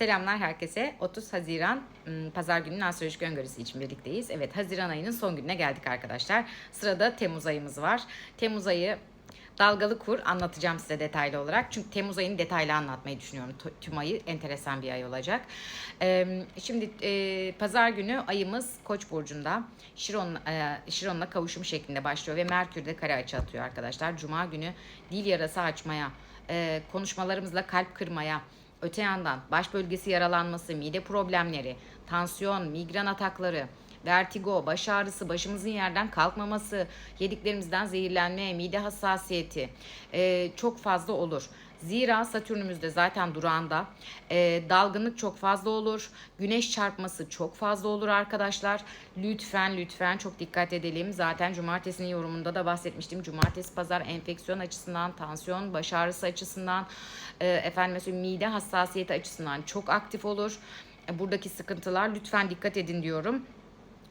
Selamlar herkese. 30 Haziran ım, Pazar gününün astrolojik öngörüsü için birlikteyiz. Evet Haziran ayının son gününe geldik arkadaşlar. Sırada Temmuz ayımız var. Temmuz ayı dalgalı kur anlatacağım size detaylı olarak. Çünkü Temmuz ayını detaylı anlatmayı düşünüyorum. Tüm ayı enteresan bir ay olacak. Şimdi pazar günü ayımız Koç burcunda. Şiron e, Şiron'la kavuşum şeklinde başlıyor ve Merkür de kare açı atıyor arkadaşlar. Cuma günü dil yarası açmaya, konuşmalarımızla kalp kırmaya, Öte yandan baş bölgesi yaralanması, mide problemleri, tansiyon, migren atakları, vertigo, baş ağrısı, başımızın yerden kalkmaması, yediklerimizden zehirlenme, mide hassasiyeti e, çok fazla olur. Zira Satürn'ümüz de zaten durağında. E, dalgınlık çok fazla olur. Güneş çarpması çok fazla olur arkadaşlar. Lütfen lütfen çok dikkat edelim. Zaten cumartesinin yorumunda da bahsetmiştim. Cumartesi pazar enfeksiyon açısından, tansiyon, baş ağrısı açısından, e, efendim mesela mide hassasiyeti açısından çok aktif olur. E, Buradaki sıkıntılar lütfen dikkat edin diyorum.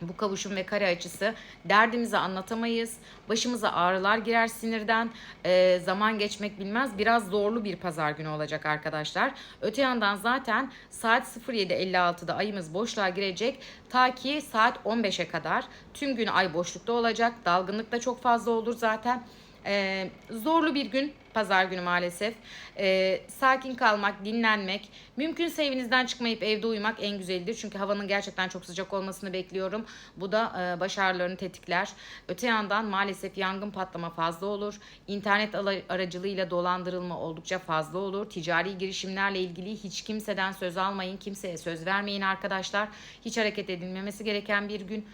Bu kavuşum ve kare açısı derdimizi anlatamayız. Başımıza ağrılar girer sinirden. Ee, zaman geçmek bilmez. Biraz zorlu bir pazar günü olacak arkadaşlar. Öte yandan zaten saat 07.56'da ayımız boşluğa girecek. Ta ki saat 15'e kadar tüm gün ay boşlukta olacak. Dalgınlık da çok fazla olur zaten. Ee, zorlu bir gün pazar günü maalesef. Ee, sakin kalmak, dinlenmek, mümkünse evinizden çıkmayıp evde uyumak en güzelidir. Çünkü havanın gerçekten çok sıcak olmasını bekliyorum. Bu da e, baş tetikler. Öte yandan maalesef yangın patlama fazla olur. İnternet aracılığıyla dolandırılma oldukça fazla olur. Ticari girişimlerle ilgili hiç kimseden söz almayın, kimseye söz vermeyin arkadaşlar. Hiç hareket edilmemesi gereken bir gün.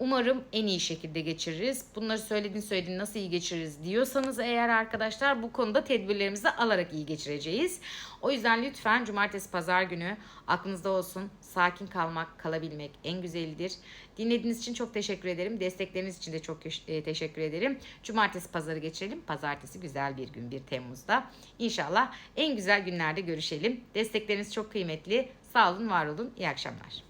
Umarım en iyi şekilde geçiririz. Bunları söyledin söyledin nasıl iyi geçiririz diyorsanız eğer arkadaşlar bu konuda tedbirlerimizi alarak iyi geçireceğiz. O yüzden lütfen cumartesi pazar günü aklınızda olsun. Sakin kalmak, kalabilmek en güzelidir. Dinlediğiniz için çok teşekkür ederim. Destekleriniz için de çok e, teşekkür ederim. Cumartesi pazarı geçirelim. Pazartesi güzel bir gün 1 Temmuz'da. İnşallah en güzel günlerde görüşelim. Destekleriniz çok kıymetli. Sağ olun, var olun. İyi akşamlar.